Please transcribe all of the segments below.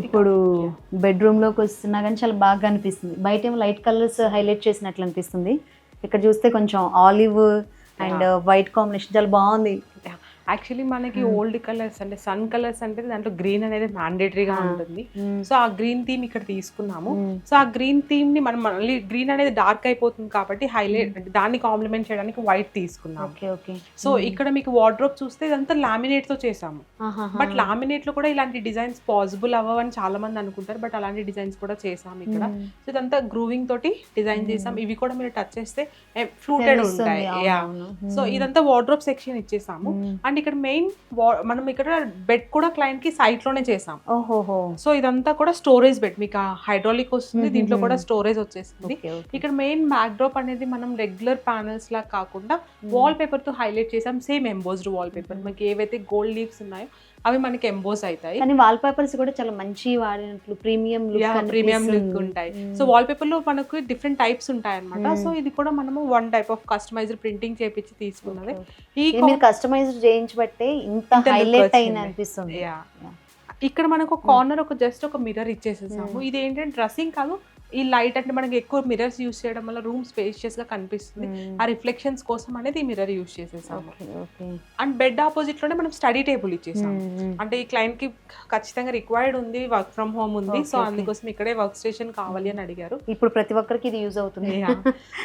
ఇప్పుడు బెడ్రూమ్లోకి వస్తున్నా కానీ చాలా బాగా అనిపిస్తుంది. బయట ఏమో లైట్ కలర్స్ హైలైట్ చేసినట్లు అనిపిస్తుంది. ఇక్కడ చూస్తే కొంచెం ఆలివ్ అండ్ వైట్ కాంబినేషన్ చాలా బాగుంది. యాక్చువల్లీ మనకి ఓల్డ్ కలర్స్ అంటే సన్ కలర్స్ అంటే దాంట్లో గ్రీన్ అనేది మ్యాండేటరీగా ఉంటుంది. సో ఆ గ్రీన్ థీమ్ ఇక్కడ తీసుకున్నాము. సో ఆ గ్రీన్ థీమ్ని మనం మళ్ళీ గ్రీన్ అనేది డార్క్ అయిపోతుంది కాబట్టి హైలైట్ దాన్ని కాంప్లిమెంట్ చేయడానికి వైట్ ఓకే సో ఇక్కడ మీకు వార్డ్రోబ్ చూస్తే ఇదంతా లామినేట్తో చేసాము బట్ లామినేట్లో కూడా ఇలాంటి డిజైన్స్ పాసిబుల్ అవ్వవని చాలా మంది అనుకుంటారు. బట్ అలాంటి డిజైన్స్ కూడా చేసాము ఇక్కడ. సో ఇదంతా గ్రూవింగ్ తోటి డిజైన్ చేసాం ఇవి కూడా మీరు టచ్ చేస్తే ఫ్లూటెడ్ ఉంటాయి. యా సో ఇదంతా వార్డ్రోబ్ సెక్షన్ ఇచ్చేసాము. అండ్ ఇక్కడ మెయిన్ మనం ఇక్కడ బెడ్ కూడా క్లయింట్కి సైట్లోనే చేసాం. సో ఇదంతా కూడా స్టోరేజ్ బెడ్ మీకు హైడ్రాలిక్ వస్తుంది దీంట్లో కూడా స్టోరేజ్ ఓకే ఇక్కడ మెయిన్ డ్రాప్ అనేది మనం రెగ్యులర్ ప్యానల్స్ లా కాకుండా వాల్ పేపర్తో హైలైట్ చేసాం సేమ్ ఎంబోజ్డ్ వాల్ పేపర్ మనకి ఏవైతే గోల్డ్ లీవ్స్ ఉన్నాయో అవి మనకి ఎంబోజ్ అవుతాయి. కానీ వాల్ పేపర్స్ కూడా చాలా మంచి వాడినట్లు ప్రీమియం లుక్ ప్రీమియం లుక్ ఉంటాయి. సో వాల్ పేపర్లో మనకు డిఫరెంట్ టైప్స్ ఉంటాయి అనమాట సో ఇది కూడా మనము one type of customised printing చేపించి తీసుకున్నది. ఈ మీరు కస్టమైజ్ చేయించబట్టే ఇంత హైలైట్ అయిన. అనిపిస్తుంది. ఇక్కడ మనకు కార్నర్ ఒక జస్ట్ ఒక మిర్రర్ ఇచ్చేసేసాము. ఇది ఏంటంటే డ్రెస్సింగ్ కాదు ఈ లైట్ అంటే మనకి ఎక్కువ మిర్రర్స్ యూస్ చేయడం వల్ల రూమ్ స్పేషియస్గా కనిపిస్తుంది. ఆ రిఫ్లెక్షన్స్ కోసం అనేది ఈ మిర్రర్ యూస్ చేసేసాము. అండ్ బెడ్ ఆపోజిట్లోనే మనం స్టడీ టేబుల్ ఇచ్చేసాము. అంటే ఈ క్లయింట్కి ఖచ్చితంగా రిక్వైర్డ్ ఉంది వర్క్ ఫ్రమ్ హోమ్ ఉంది. సో. అందుకోసం ఇక్కడే వర్క్ స్టేషన్ కావాలి అని అడిగారు. ఇప్పుడు ప్రతి ఒక్కరికి ఇది యూజ్ అవుతుంది.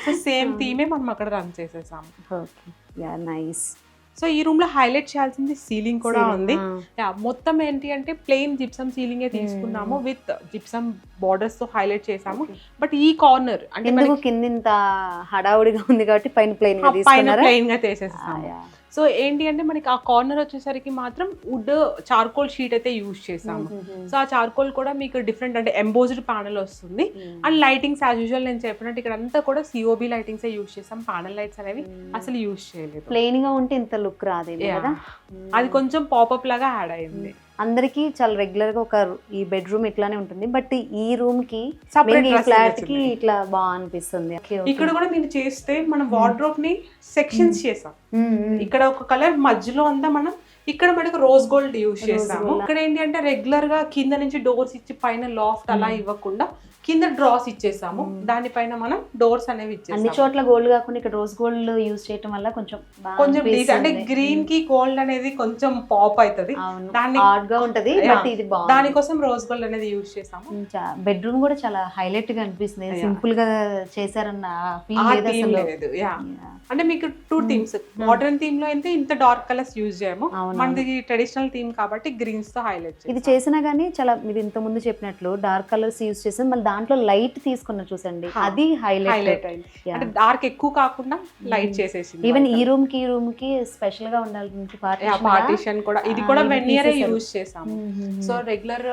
సో సేమ్ థీమే మనం అక్కడ రన్ చేసేసాము. ఓకే యా నైస్ సో ఈ రూమ్లో హైలైట్ చేయాల్సింది సీలింగ్ కూడా ఉంది. మొత్తం ఏంటి అంటే ప్లెయిన్ జిప్సమ్ సీలింగే తీసుకున్నాము. విత్ జిప్సమ్ బార్డర్స్తో హైలైట్ చేసాము. బట్ ఈ కార్నర్ అంటే కింద హడావుడిగా ఉంది కాబట్టి పైన ప్లెయిన్గా పైన ప్లెయిన్గా తీసేసాము Ah, సో ఏంటి అంటే మనకి ఆ కార్నర్ వచ్చేసరికి మాత్రం వుడ్ చార్కోల్ షీట్ అయితే యూజ్ చేసాము సో ఆ చార్కోల్ కూడా మీకు డిఫరెంట్ అంటే ఎంబోజ్డ్ ప్యానల్ వస్తుంది. అండ్ లైటింగ్స్ యాజ్ యూజువల్ నేను చెప్పినట్టు ఇక్కడ అంతా కూడా సిఓబి లైటింగ్స్ యూజ్ చేసాం ప్యానల్ లైట్స్ అనేవి అసలు యూజ్ చేయలేదు. ప్లెయిన్గా ఉంటే ఇంత లుక్ Yeah. కదా? అది కొంచెం పాపప్ లాగా యాడ్ అయింది. అందరికి చాలా రెగ్యులర్గా ఒక ఈ బెడ్రూమ్ ఇట్లానే ఉంటుంది బట్ ఈ రూమ్కి ఫ్లాట్కి. ఇట్లా బాగా అనిపిస్తుంది. ఇక్కడ కూడా మీరు చేస్తే మనం వార్డ్రోబ్ని సెక్షన్స్ చేసాం మ్మ్, మ్మ్. ఇక్కడ ఒక కలర్ మధ్యలో అంతా మనం ఇక్కడ మనకు రోజ్ గోల్డ్ యూజ్ చేసాము. ఇక్కడ ఏంటి అంటే రెగ్యులర్గా కింద నుంచి డోర్స్ ఇచ్చి పైన లాఫ్ట్ అలా ఇవ్వకుండా కింద డ్రాస్ ఇచ్చేసాము. దానిపైన మనం డోర్స్ అనేవి అన్ని ఇచ్చేసాము చోట్ల గోల్డ్ కాకుండా ఇక్కడ రోజ్ గోల్డ్ యూజ్ చేయటం వల్ల కొంచెం కొంచెం అంటే. గ్రీన్కి గోల్డ్ అనేది కొంచెం పాప్ అవుతుంది దాన్ని- హార్డ్గా ఉంటది బట్ ఇది బాగుంది. దానికోసం రోజ్ గోల్డ్ అనేది యూజ్ చేసాము బెడ్రూమ్ కూడా చాలా హైలైట్గా అనిపిస్తుంది. సింపుల్గా చేశారన్న ఫీల్ లేదు అసలు. అంటే మీకు టూ థీమ్స్ మోడర్న్ థీమ్లో అయితే ఇంత డార్క్ కలర్స్ యూజ్ చేయము. మనది ట్రెడిషనల్ థీమ్ కాబట్టి గ్రీన్స్తో హైలైట్ ఇది చేసినా గానీ చాలా మీరు ఇంత ముందు చెప్పినట్లు డార్క్ కలర్స్ యూజ్ చేసి మళ్ళీ దాంట్లో లైట్ తీసుకున్నారు చూసండి. అది హైలైట్. అంటే డార్క్ ఎక్కువ కాకుండా లైట్ చేసేసింది ఈవెన్ ఈ రూమ్కి ఈ రూమ్కి స్పెషల్గా ఉండాలి పార్టీషన్ కూడా. ఇది కూడా వన్ ఇయర్. యూజ్ చేసాము. సో రెగ్యులర్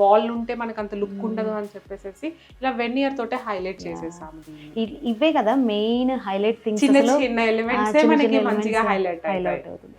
వాల్ ఉంటే మనకు అంత లుక్ ఉండదు అని చెప్పేసి ఇలా వన్ ఇయర్ తోటే హైలైట్ చేసేసాము. ఇవే కదా మెయిన్ హైలైట్ థింగ్స్ చిన్న చిన్న ఎలిమెంట్స్ మనకి మంచిగా హైలైట్ హైలైట్ అవుతుంది.